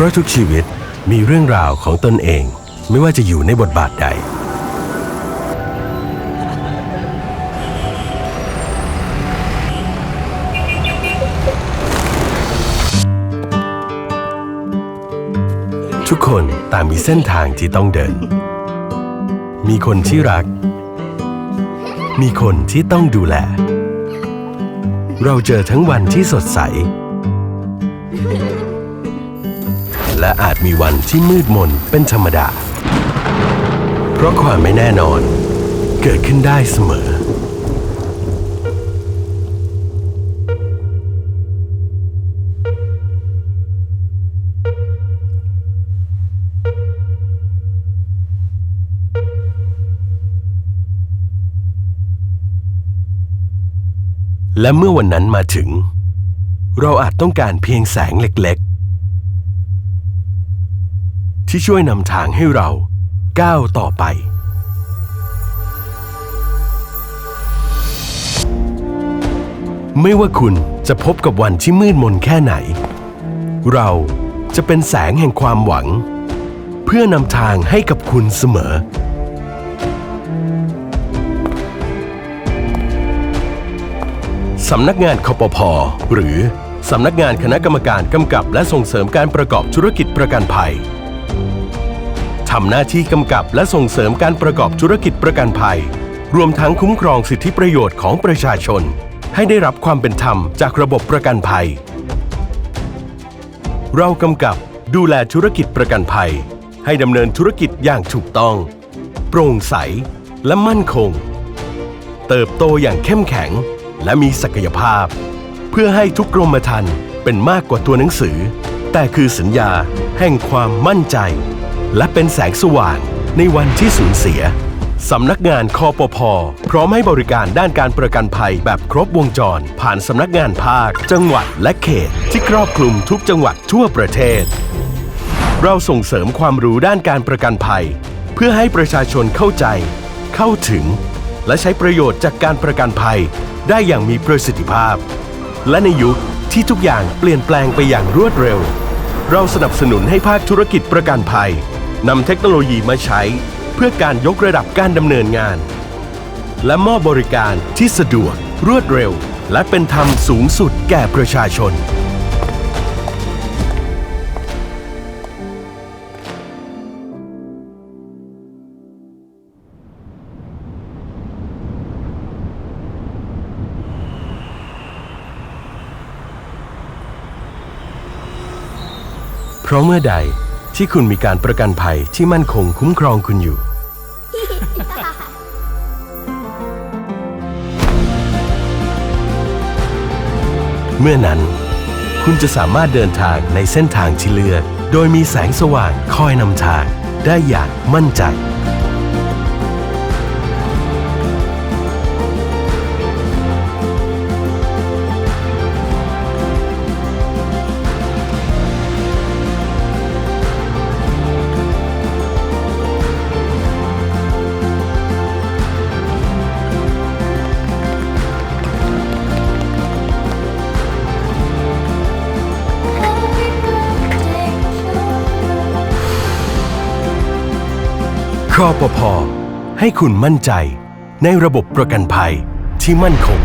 ราะทุกชีวิตมีเรื่องราวของตนเอง ไม่ว่าจะอยู่ในบทบาทใด ทุกคนต่างมีเส้นทางที่ต้องเดิน มีคนที่รัก มีคนที่ต้องดูแล เราเจอทั้งวันที่สดใส และอาจมีวันที่มืดมนเป็นธรรมดา เพราะความไม่แน่นอน เกิดขึ้นได้เสมอ และเมื่อวันนั้นมาถึง เราอาจต้องการเพียงแสงเล็กๆ ที่ช่วยนำทางให้เราก้าวต่อไป ไม่ว่าคุณจะพบกับวันที่มืดมนแค่ไหน เราจะเป็นแสงแห่งความหวัง เพื่อนำทางให้กับคุณเสมอ สำนักงานคปพหรือสำนักงานคณะกรรมการกำกับและส่งเสริมการประกอบธุรกิจประกันภัย ทำหน้าที่กำกับและส่งเสริมการประกอบธุรกิจประกันภัย รวมทั้งคุ้มครองสิทธิประโยชน์ของประชาชน ให้ได้รับความเป็นธรรมจากระบบประกันภัย เรากำกับดูแลธุรกิจประกันภัย ให้ดำเนินธุรกิจอย่างถูกต้อง โปร่งใสและมั่นคง เติบโตอย่างเข้มแข็งและมีศักยภาพ เพื่อให้ทุกกรมธรรม์เป็นมากกว่าตัวหนังสือ แต่คือสัญญาแห่งความมั่นใจ และเป็นแสงสว่างในวันที่สูญเสีย สำนักงานคอปพพร้อมให้บริการด้านการประกันภัยแบบครบวงจร ผ่านสำนักงานภาค จังหวัดและเขต ที่ครอบคลุมทุกจังหวัดทั่วประเทศ เราส่งเสริมความรู้ด้านการประกันภัย เพื่อให้ประชาชนเข้าใจ เข้าถึง และใช้ประโยชน์จากการประกันภัย ได้อย่างมีประสิทธิภาพ และในยุคที่ทุกอย่างเปลี่ยนแปลงไปอย่างรวดเร็ว เราสนับสนุนให้ภาคธุรกิจประกันภัย นำเทคโนโลยีมาใช้ เพื่อการยกระดับการดำเนินงาน และมอบบริการที่สะดวก รวดเร็ว และเป็นธรรมสูงสุดแก่ประชาชน เพราะเมื่อใด ที่คุณมีการประกันภัยที่มั่นคงคุ้มครองคุณอยู่ เมื่อนั้น คุณจะสามารถเดินทางในเส้นทางที่เลือก โดยมีแสงสว่างคอยนำทาง ได้อย่างมั่นใจ คอปภให้คุณมั่นใจในระบบประกันภัยที่มั่นคง